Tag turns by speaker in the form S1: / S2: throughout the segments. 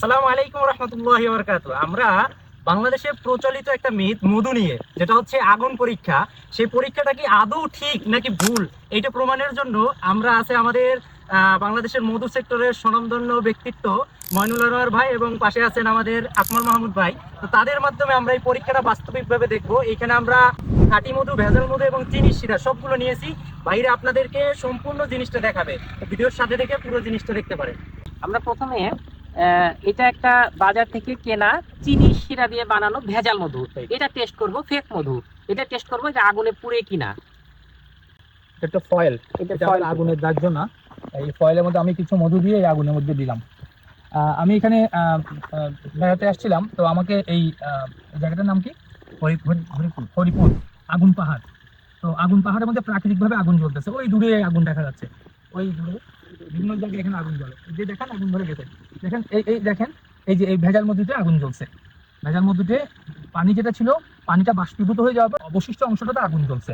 S1: আসসালামু আলাইকুম রহমতুল্লাহ বরকাত আমরা বাংলাদেশে প্রচলিত একটা মিথ, মধু নিয়ে, যেটা হচ্ছে আগুন পরীক্ষা। সেই পরীক্ষাটা কি আদৌ ঠিক নাকি ভুল? এটা প্রমাণের জন্য আমরা আছে আমাদের বাংলাদেশের মধু সেক্টরের স্বনামধন্য ব্যক্তিত্ব ময়নুল আনোয়ার ভাই এবং পাশে আছেন আমাদের আকমল মাহমুদ ভাই। তো তাদের মাধ্যমে আমরা এই পরীক্ষাটা বাস্তবিকভাবে দেখব। এখানে আমরা খাঁটি মধু, ভেজাল মধু এবং চিনি শিরা সবগুলো নিয়েছি। বাইরে আপনাদেরকে সম্পূর্ণ জিনিসটা দেখাবে। ভিডিওর সাথে দেখে পুরো জিনিসটা দেখতে পারেন।
S2: আমরা প্রথমে এটা একটা বাজার থেকে কেনা চিনি শিরা দিয়ে বানানো ভেজাল মধু। এটা টেস্ট করব ফেক মধু। এটা টেস্ট করব যে আগুনে পুড়ে কিনা।
S3: একটা ফয়েল
S2: এটা
S3: এটা হলো আগুনের দাহ্য না। এই ফয়েলের মধ্যে আমি কিছু মধু দিয়ে এই আগুনের মধ্যে দিলাম। আহ, আমি এখানে বেড়াতে আসছিলাম তো আমাকে এই আহ, জায়গাটার নাম কি? হরি- হরি- হরিপুর। হরিপুর আগুন পাহাড়। তো আগুন পাহাড়ের মধ্যে প্রাকৃতিকভাবে আগুন জ্বলতেছে। ওই দূরে আগুন দেখা যাচ্ছে। ওই দূরে বিভিন্ন জায়গায় এখানে আগুন জ্বলে। যে দেখেন আগুন ধরে গেছে। দেখেন এই এই দেখেন এই যে এই ভেজাল মধুতে আগুন জ্বলছে। ভেজাল মধুতে পানি যেটা ছিল পানিটা বাষ্পীভূত হয়ে যাওয়ার পর অবশিষ্ট অংশটাতে আগুন জ্বলছে।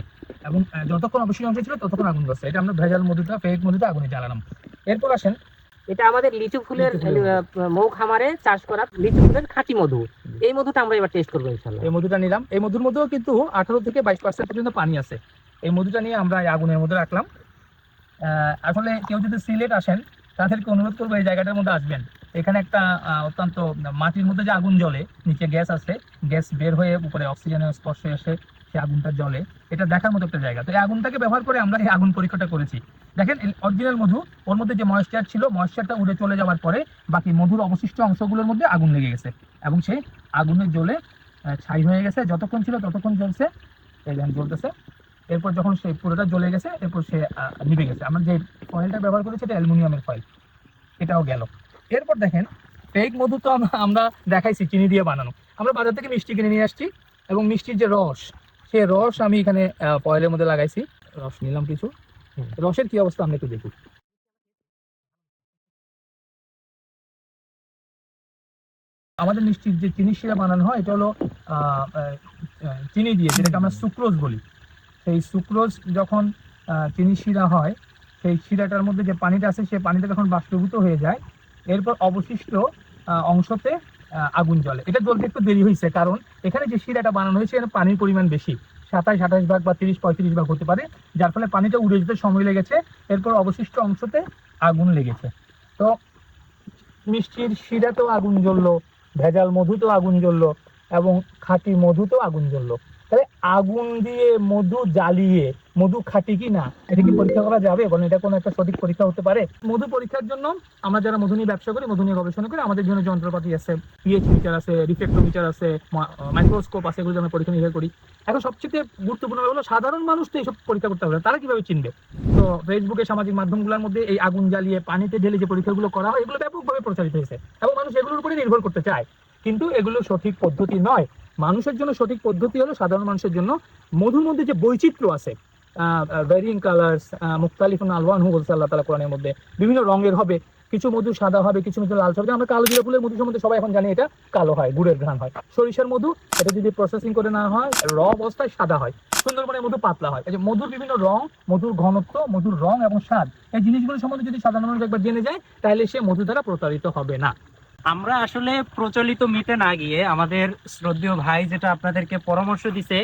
S3: এবং যতক্ষণ অবশিষ্ট অংশ ছিল ততক্ষণ আগুন জ্বলছে। এটা আমরা ভেজাল মধুটা ফেক মধুটা আগুনে জ্বালালাম। এরপর আসেন
S2: এটা আমাদের লিচু ফুলের মৌ খামারে চাষ করা লিচু ফুলের খাঁটি মধু। এই মধুটা আমরা এবার টেস্ট করব ইনশাল্লাহ
S3: এই মধুটা নিলাম। এই মধুর মধ্যেও কিন্তু আঠারো থেকে বাইশ পার্সেন্ট পর্যন্ত পানি আছে। এই মধুটা নিয়ে আমরা আগুনের মধ্যে রাখলাম। আসলে কেউ যদি সিলেট আসেন, তাদেরকে অনুরোধ করব এই জায়গাটার মধ্যে আসবেন। এখানে একটা অত্যন্ত মাটির মধ্যে যে আগুন জ্বলে, নিচে গ্যাস আছে, গ্যাস বের হয়ে উপরে অক্সিজেনের স্পর্শে এসে সেই আগুনটা জ্বলে। এটা দেখার মতো একটা জায়গা। তো এই আগুনটাকে ব্যবহার করে আমরা এই আগুন পরীক্ষাটা করেছি। দেখেন অরিজিনাল মধু, ওর মধ্যে যে ময়েশ্চার ছিল ময়েশ্চারটা উড়ে চলে যাওয়ার পরে বাকি মধুর অবশিষ্ট অংশগুলোর মধ্যে আগুন লেগে গেছে। এবং সেই আগুনে জ্বলে ছাই হয়ে গেছে, যতক্ষণ ছিল ততক্ষণ জ্বলছে, এই জ্বলতেছে। এরপর যখন সেই পুরোটা জ্বলে গেছে এরপর সে নিভে গেছে। আমরা যে ফয়েলটা ব্যবহার করেছি এটা অ্যালুমিনিয়ামের ফয়েল এটাও গেল। এরপর দেখেন ফেক মধু তো আমরা দেখাইছি চিনি দিয়ে বানানো। আমরা বাজার থেকে মিষ্টি কিনে নিয়ে আসছি এবং মিষ্টির যে রস সেই রস আমি এখানে আহ, ফয়েলের মধ্যে লাগাইছি। রস নিলাম কিছু। রসের কি অবস্থা আমরা একটু দেখি। আমাদের মিষ্টির যে চিনি শিরা বানানো হয় এটা হলো চিনি দিয়ে যেটাকে আমরা সুক্রোজ বলি। সেই সুক্রোজ যখন চিনি শিরা হয়, সেই শিরাটার মধ্যে যে পানিটা আছে, সেই পানিটা যখন বাষ্পীভূত হয়ে যায়, এরপর অবশিষ্ট অংশতে আগুন জ্বলে। এটা জ্বলতে একটু দেরি হয়েছে কারণ এখানে যে শিরাটা বানানো হয়েছে এখানে পানির পরিমাণ বেশি। সাতাশ, আঠাশ ভাগ বা তিরিশ, পঁয়ত্রিশ ভাগ হতে পারে, যার ফলে পানিটা উড়ে যেতে সময় লেগেছে, এরপর অবশিষ্ট অংশতে আগুন লেগেছে। তো মিষ্টির শিরাতেও আগুন জ্বললো, ভেজাল মধুতেও আগুন জ্বললো, এবং খাঁটি মধুতেও আগুন জ্বললো। তাহলে আগুন দিয়ে মধু জ্বালিয়ে, মধু খাঁটি কি না? এটা কি পরীক্ষা করা যাবে? এবং এটা কোনো একটা সঠিক পরীক্ষা হতে পারে। মধু পরীক্ষার জন্য আমরা যারা মধু নিয়ে ব্যবসা করি, মধু নিয়ে গবেষণা করি, আমাদের জন্য যন্ত্রপাতি আছে পিএইচ মিটার আছে রিফ্লেক্টোমিটার আছে মাইক্রোস্কোপ আছে, এগুলো আমরা পরীক্ষা নিরীক্ষা করি। এখন সবচেয়ে গুরুত্বপূর্ণ হলো, সাধারণ মানুষ তো এইসব পরীক্ষা করতে হবে তারা কীভাবে চিনবে? তো ফেসবুকে সামাজিক মাধ্যমগুলোর মধ্যে এই আগুন জ্বালিয়ে, পানিতে ঢেলে যে পরীক্ষাগুলো করা হয়, এগুলো ব্যাপকভাবে প্রচারিত হয়েছে। এবং মানুষ এগুলোর উপরে নির্ভর করতে চায়। কিন্তু এগুলো সঠিক পদ্ধতি নয়। মানুষের জন্য সঠিক পদ্ধতি হলো সাধারণ মানুষের জন্য মধুর মধ্যে যে বৈচিত্র্য আছে ভ্যারিং কালার্স মুক্তালিফুন আলওয়ান হু বলছে আল্লাহ তালা কোরআনের মধ্যে, বিভিন্ন রঙের হবে, কিছু মধু সাদা হবে, কিছু মধু লাল হবে, আমরা কালো জিরা ফুলের মধু সম্বন্ধে সবাই এখন জানি এটা কালো হয়, গুড়ের ঘ্রাণ হয়। সরিষার মধু, এটা যদি প্রসেসিং করে না হয়, র অবস্থায় সাদা হয়, সুন্দরবনের মধু পাতলা হয়। এই যে মধুর বিভিন্ন রং, মধুর ঘনত্ব, মধুর রং এবং স্বাদ, এই জিনিসগুলো সম্বন্ধে যদি সাধারণ মানুষ একবার জেনে যায়, তাহলে সে মধু দ্বারা প্রতারিত হবে না।
S1: আমরা আসলে প্রচলিত মিতে না গিয়ে আমাদের শ্রদ্ধেয় ভাই যেটা আপনাদেরকে পরামর্শ দিছে,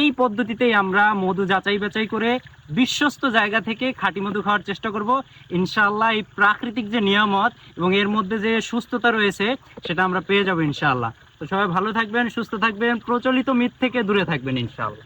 S1: এই পদ্ধতিতেই আমরা মধু যাচাই বাছাই করে বিশ্বস্ত জায়গা থেকে খাঁটি মধু খাওয়ার চেষ্টা করব। ইনশাআল্লাহ এই প্রাকৃতিক যে নিয়ামত এবং এর মধ্যে যে সুস্থতা রয়েছে, সেটা আমরা পেয়ে যাব ইনশাআল্লাহ। তো সবাই ভালো থাকবেন, সুস্থ থাকবেন, প্রচলিত মিথ থেকে দূরে থাকবেন ইনশাআল্লাহ।